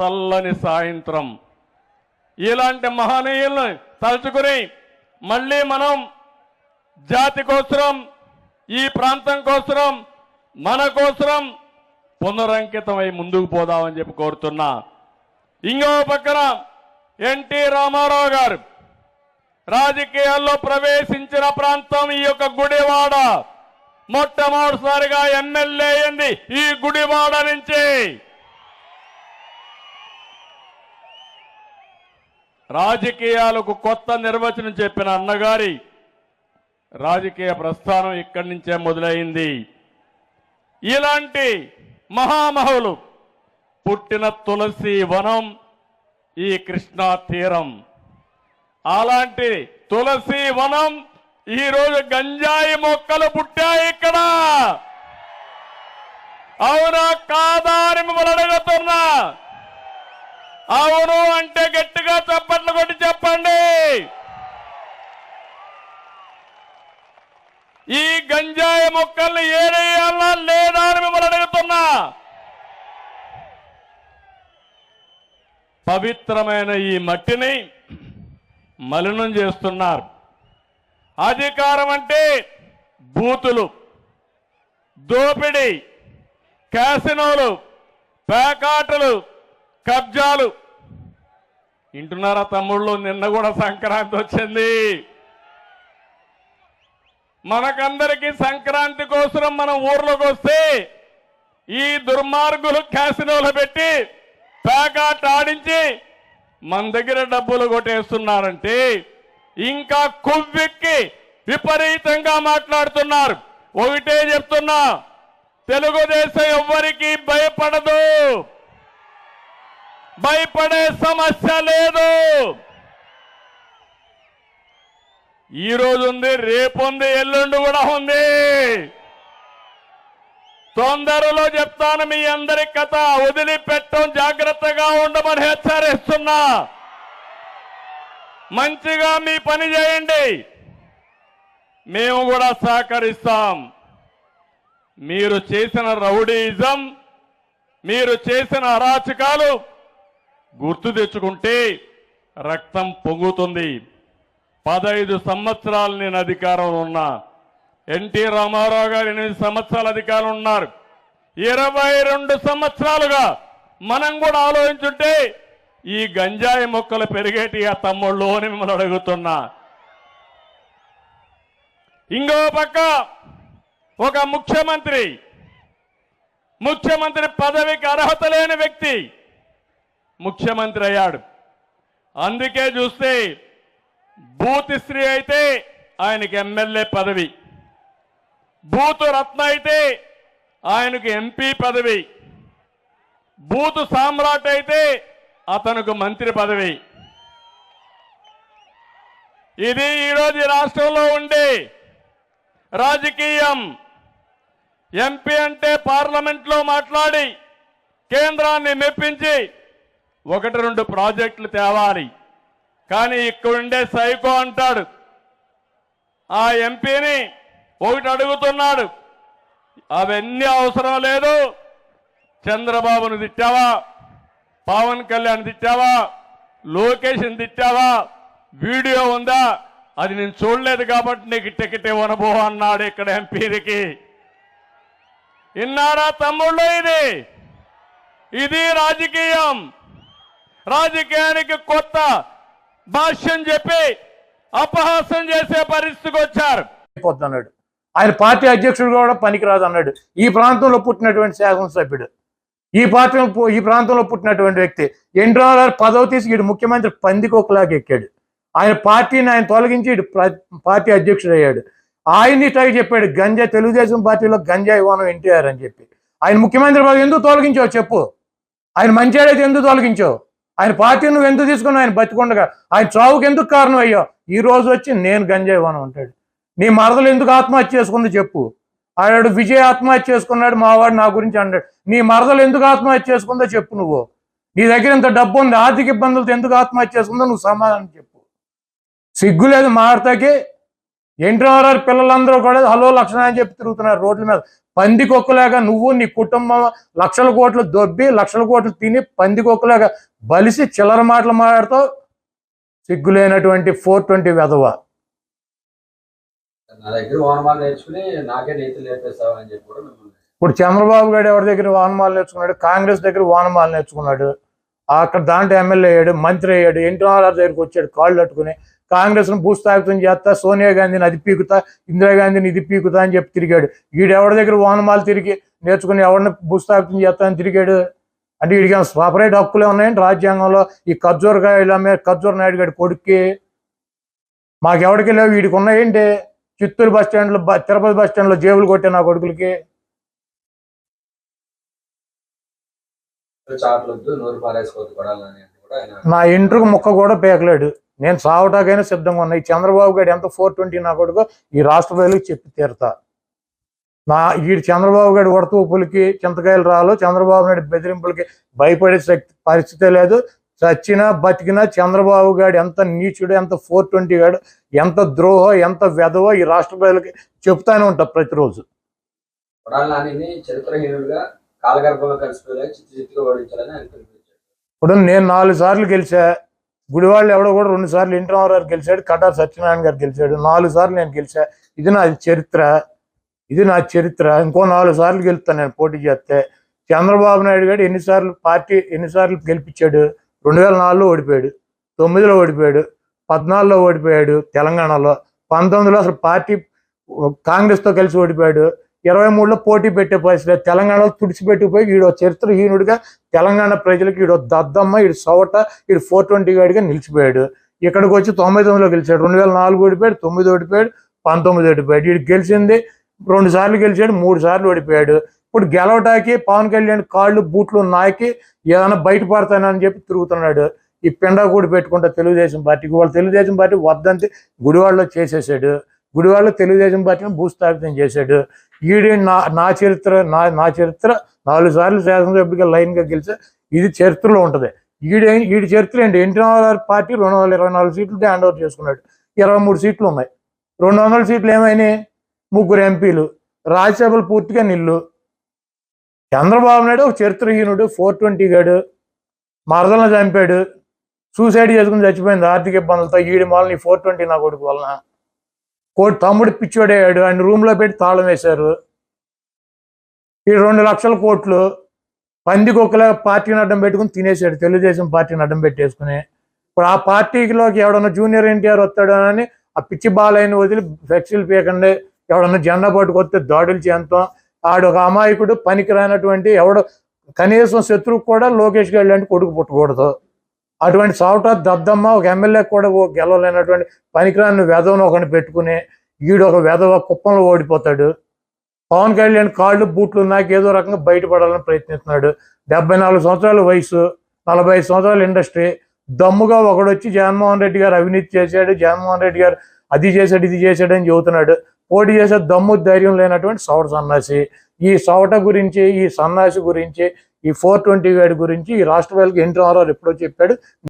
చల్లని సాయంత్రం. ఇలాంటి మహనీయులను తలుచుకుని మళ్ళీ మనం జాతి కోసరం ఈ ప్రాంతం కోసరం మన కోసరం పునరంకితమై ముందుకు పోదామని చెప్పి కోరుతున్నా. ఇంకో పక్కన ఎన్టీ రామారావు గారు రాజకీయాల్లో ప్రవేశించిన ప్రాంతం ఈ యొక్క గుడివాడ. మొట్టమొదటిసారిగా ఎమ్మెల్యే అయింది ఈ గుడివాడ నుంచి. రాజకీయాలకు కొత్త నిర్వచనం చెప్పిన అన్నగారి రాజకీయ ప్రస్థానం ఇక్కడి నుంచే మొదలైంది. ఇలాంటి మహామహులు పుట్టిన తులసి వనం ఈ కృష్ణా తీరం. అలాంటి తులసి వనం ఈరోజు గంజాయి మొక్కలు పుట్టాయి ఇక్కడ. అవునా కాదా అని మిమ్మల్ని అడుగుతున్నా. అవును అంటే గట్టిగా చప్పట్లు కొట్టి చెప్పండి. ఈ గంజాయి మొక్కల్ని ఏరేయాలా లేదా అని మిమ్మల్ని అడుగుతున్నా. పవిత్రమైన ఈ మట్టిని మలినం చేస్తున్నారు. అధికారం అంటే బూతులు దోపిడీ క్యాసినోలు పేకాటలు కబ్జాలు. వింటున్నారా తమ్ముళ్ళు? నిన్న కూడా సంక్రాంతి వచ్చింది. మనకందరికీ సంక్రాంతి కోసం మనం ఊర్లోకి వస్తే ఈ దుర్మార్గులు క్యాసినోలు పెట్టి పేకాట ఆడించి మన దగ్గర డబ్బులు కొట్టేస్తున్నారంటే ఇంకా కొవ్వెక్కి విపరీతంగా మాట్లాడుతున్నారు. ఒకటే చెప్తున్నా తెలుగుదేశం ఎవ్వరికీ భయపడదు. భయపడే సమస్య లేదు. ఈ రోజు ఉంది రేపు ఉంది ఎల్లుండి కూడా ఉంది. తొందరలో చెప్తాను మీ అందరి కథ వదిలిపెట్టం జాగ్రత్తగా ఉండమని హెచ్చరిస్తున్నా. మంచిగా మీ పని చేయండి. మేము కూడా సహకరిస్తాం. మీరు చేసిన రౌడీయిజం మీరు చేసిన అరాచకాలు గుర్తు తెచ్చుకుంటే రక్తం పొంగుతుంది. పదహైదు సంవత్సరాలు నేను అధికారంలో ఉన్నా. ఎన్టీ రామారావు గారు ఎనిమిది సంవత్సరాల అధికారం ఉన్నారు. ఇరవై రెండు సంవత్సరాలుగా మనం కూడా ఆలోచించుంటే ఈ గంజాయి మొక్కలు పెరిగేటి ఆ తమ్ముళ్ళు అని మిమ్మల్ని అడుగుతున్నా. ఇంకో పక్క ఒక ముఖ్యమంత్రి. ముఖ్యమంత్రి పదవికి అర్హత లేని వ్యక్తి. ముఖ్యమంత్రి అయ్యాడు. అందుకే చూస్తే బూత్ స్త్రీ అయితే ఆయనకి ఎమ్మెల్యే పదవి. బూతు రత్న అయితే ఆయనకు ఎంపీ పదవి. బూతు సామ్రాట్ అయితే అతనికి మంత్రి పదవి. ఇది ఈరోజు రాష్ట్రంలో ఉండే రాజకీయం. ఎంపీ అంటే పార్లమెంట్లో మాట్లాడి కేంద్రాన్ని మెప్పించి ఒకటి రెండు ప్రాజెక్టులు తేవాలి. కానీ ఇక్కడుండే సైకో అంటాడు. ఆ ఎంపీని ఒకటి అడుగుతున్నాడు. అవన్నీ అవసరం లేదు. చంద్రబాబును తిట్టావా? పవన్ కళ్యాణ్ తిట్టావా? లోకేష్ని తిట్టావా? వీడియో ఉందా? అది నేను చూడలేదు కాబట్టి నీకు టికెట్ ఇవ్వనబో అన్నాడు ఇక్కడ ఎంపీకి ఇన్నారా తమ్ముళ్ళు ఇది? ఇది రాజకీయం. రాజకీయానికి కొత్త భాష్యం చెప్పి అపహాస్యం చేసే పరిస్థితికి వచ్చారు. అన్నాడు. ఆయన పార్టీ అధ్యక్షుడు కూడా పనికిరాదు అన్నాడు. ఈ ప్రాంతంలో పుట్టినటువంటి శాసనసభ్యుడు. ఈ పార్టీ ఈ ప్రాంతంలో పుట్టినటువంటి వ్యక్తి. ఎన్టీఆర్ పదవి తీసి ఈడు ముఖ్యమంత్రి పందికొకలాగా ఎక్కాడు. ఆయన పార్టీని ఆయన తొలగించి ఇటు పార్టీ అధ్యక్షుడు అయ్యాడు ఆయన్ని ట్రై చెప్పాడు గంజా తెలుగుదేశం పార్టీలో గంజా ఇవ్వను ఎన్టీఆర్ అని చెప్పి. ఆయన ముఖ్యమంత్రి ఎందుకు తొలగించావు చెప్పు? ఆయన మంచివాడైతే ఎందుకు తొలగించావు? ఆయన పార్టీ నువ్వు ఎందుకు తీసుకున్నావు? ఆయన బతికొండగా. ఆయన చావుకి ఎందుకు కారణం అయ్యో? ఈ రోజు వచ్చి నేను గంజా అంటాడు. నీ మరదలు ఎందుకు ఆత్మహత్య చేసుకుందో చెప్పు. ఆడాడు విజయ్ ఆత్మహత్య చేసుకున్నాడు మావాడు నా గురించి అన్నాడు నీ మరదలు ఎందుకు ఆత్మహత్య చేసుకుందో చెప్పు నువ్వు. నీ దగ్గర ఇంత డబ్బు ఉంది ఆర్థిక ఇబ్బందులతో ఎందుకు ఆత్మహత్య చేసుకుందో నువ్వు సమాధానం చెప్పు. సిగ్గు లేదు మాడతాకి ఎన్టీఆర్ఆర్ పిల్లలందరూ కూడా హలో లక్షణ అని చెప్పి తిరుగుతున్నారు రోడ్ల మీద. పందికొక్కలాగా నువ్వు నీ కుటుంబం లక్షల కోట్లు దొబ్బి లక్షల కోట్లు తిని పందికొక్కలాగా బలిసి చిల్లర మాటలు మాట్లాడుతూ సిగ్గులేనటువంటి ఫోర్ ట్వంటీ వెధవ. ఇప్పుడు చంద్రబాబు గారు ఎవరి దగ్గర వానమాలు నేర్చుకున్నాడు? కాంగ్రెస్ దగ్గర వానమాలు నేర్చుకున్నాడు. అక్కడ దాంట్లో ఎమ్మెల్యే అయ్యాడు మంత్రి అయ్యాడు ఎన్టీఆర్ దగ్గరికి వచ్చాడు కాళ్ళు పట్టుకుని కాంగ్రెస్ను భూస్థాపితం చేస్తా సోనియా గాంధీని అది పీకుతా ఇందిరాగాంధీని ఇది పీకుతా అని చెప్పి తిరిగాడు. వీడు ఎవరి దగ్గర వానమాలు తిరిగి నేర్చుకుని ఎవరిని భూస్థాపితం చేస్తా అని తిరిగాడు? అంటే వీడికి సపరేట్ హక్కులే ఉన్నాయండి రాజ్యాంగంలో? ఈ ఖర్జూర్ ఇలా మీద ఖర్జూర్ నాయుడు గారి కొడుక్కి? మాకెవడికి లేవు వీడికి ఉన్నాయేంటి? చిత్తూరు బస్ స్టాండ్లో తిరుపతి బస్ స్టాండ్లో జేబులు కొట్టే నా కొడుకులకి? నా ఇంట్రుకు ముక్క కూడా పేకలేడు. నేను సావటాకైనా సిద్ధంగా ఉన్నా. ఈ చంద్రబాబు గారు ఎంత ఫోర్ ట్వంటీ నా కొడుకు ఈ రాష్ట్ర ప్రజలకు చెప్పి తీరుతా. నా ఈ చంద్రబాబు గారి ఉడతూపులకి చింతకాయలు రాలు చంద్రబాబు నాయుడు బెదిరింపులకి భయపడే శక్తి పరిస్థితే లేదు. చచ్చినా బతికినా చంద్రబాబు గారు ఎంత నీచుడు ఎంత ఫోర్ ట్వంటీ గాడు ఎంత ద్రోహ ఎంత వెధవో ఈ రాష్ట్ర ప్రజలకి చెప్తానే ఉంటా ప్రతిరోజు. ఇప్పుడు నేను నాలుగు సార్లు గెలిచా. గుడివాళ్ళు ఎవడో కూడా రెండు సార్లు ఇంటర్వర్ గారు గెలిచాడు కటార్ సత్యనారాయణ గారు గెలిచాడు నాలుగు సార్లు నేను గెలిచా. ఇది నా చరిత్ర ఇది నా చరిత్ర. ఇంకో నాలుగు సార్లు గెలుస్తాను నేను పోటీ చేస్తే. చంద్రబాబు నాయుడు గారు ఎన్నిసార్లు పార్టీ ఎన్నిసార్లు గెలిపించాడు? రెండు వేల నాలుగులో ఓడిపోయాడు తొమ్మిదిలో ఓడిపోయాడు పద్నాలుగులో ఓడిపోయాడు తెలంగాణలో పంతొమ్మిదిలో అసలు పార్టీ కాంగ్రెస్తో కలిసి ఓడిపోయాడు. ఇరవై మూడులో పోటీ పెట్టే పరిస్థితి తెలంగాణలో తుడిచిపెట్టిపోయి ఈడో చరిత్రహీనుడిగా తెలంగాణ ప్రజలకు ఈడో దద్దమ్మ ఈడు సవట ఈడు ఫోర్ ట్వంటీ గాడిగా నిలిచిపోయాడు. ఇక్కడికి వచ్చి తొంభై తొమ్మిదిలో గెలిచాడు. రెండు వేల నాలుగు ఓడిపోయాడు తొమ్మిది ఓడిపోయాడు పంతొమ్మిది ఓడిపోయాడు. ఈడు గెలిచింది రెండు సార్లు గెలిచాడు మూడు సార్లు ఓడిపోయాడు. ఇప్పుడు గెలవటానికి పవన్ కళ్యాణ్ కాళ్ళు బూట్లు నాకి ఏదైనా బయటపడతానని చెప్పి తిరుగుతున్నాడు. ఈ పిండా కూడా పెట్టుకుంటా తెలుగుదేశం పార్టీకి వాళ్ళు తెలుగుదేశం పార్టీ వద్దంతే గుడివాడలో చేసేసాడు. గుడివాడలో తెలుగుదేశం పార్టీని భూస్థాపితం చేశాడు. ఈడి నా నా చరిత్ర నా నా చరిత్ర నాలుగు సార్లు శాసనసభ్యుడిగా లైన్గా గెలిచా ఇది చరిత్రలో ఉంటుంది. ఈడే ఈడి చరిత్ర ఏంటి? ఎన్టీఆర్ పార్టీ రెండు వందల ఇరవై నాలుగు సీట్లు హ్యాండ్ ఓవర్ చేసుకున్నాడు. ఇరవై మూడు సీట్లు ఉన్నాయి. రెండు వందల సీట్లు ఏమైనాయి? ముగ్గురు ఎంపీలు. రాజ్యసభలు పూర్తిగా నిల్లు. చంద్రబాబు నాయుడు ఒక చరిత్రహీనుడు ఫోర్ ట్వంటీ గాడు. మరదలను చంపాడు. సూసైడ్ చేసుకుని చచ్చిపోయింది. ఆర్థిక ఇబ్బందులతో ఈడి మాలని ఫోర్ ట్వంటీ నా కొడుకు వలన. కోటి తమ్ముడు పిచ్చోడయ్యాడు. ఆయన రూమ్లో పెట్టి తాళం వేశారు. ఈ రెండు లక్షల కోట్లు పందికొక్కలా పార్టీని అడ్డం పెట్టుకుని తినేసాడు తెలుగుదేశం పార్టీని అడ్డం పెట్టేసుకుని. ఇప్పుడు ఆ పార్టీలోకి ఎవడన్నా జూనియర్ ఎన్టీఆర్ వస్తాడు అని ఆ పిచ్చి బాలయ్యని వదిలి ఫ్లెక్సీలు పీకండి ఎవడన్నా జెండా పట్టుకొస్తే దాడులు చేస్తాం. ఆడు ఒక అమాయకుడు పనికి రానటువంటి ఎవడు కనీసం శత్రువు కూడా లోకేష్ గారు లాంటి కొడుకు పుట్టకూడదు. అటువంటి సాఫ్ట్ దద్దమ్మ ఒక ఎమ్మెల్యే కూడా ఓ గెలవలేనటువంటి పనికిరాని వెధవను ఒకని పెట్టుకుని ఈడు ఒక వెధవ కుప్పంలో ఓడిపోతాడు. పవన్ కళ్యాణ్ కాళ్ళు బూట్లు నాకు ఏదో రకంగా బయటపడాలని ప్రయత్నిస్తున్నాడు. డెబ్బై నాలుగు సంవత్సరాల వయసు నలభై ఐదు సంవత్సరాల ఇండస్ట్రీ. దమ్ముగా ఒకడొచ్చి జగన్మోహన్ రెడ్డి గారు అవినీతి చేశాడు జగన్మోహన్ రెడ్డి గారు అది చేశాడు ఇది చేశాడు అని చెబుతున్నాడు. పోటీ చేసే దమ్ము ధైర్యం లేనటువంటి సవట సన్నాసి. ఈ సవట గురించి ఈ సన్నాసి గురించి ఈ ఫోర్ ట్వంటీ గురించి ఈ రాష్ట్ర ప్రజలకు ఎన్టీ రామారావు ఎప్పుడో చెప్పాడు.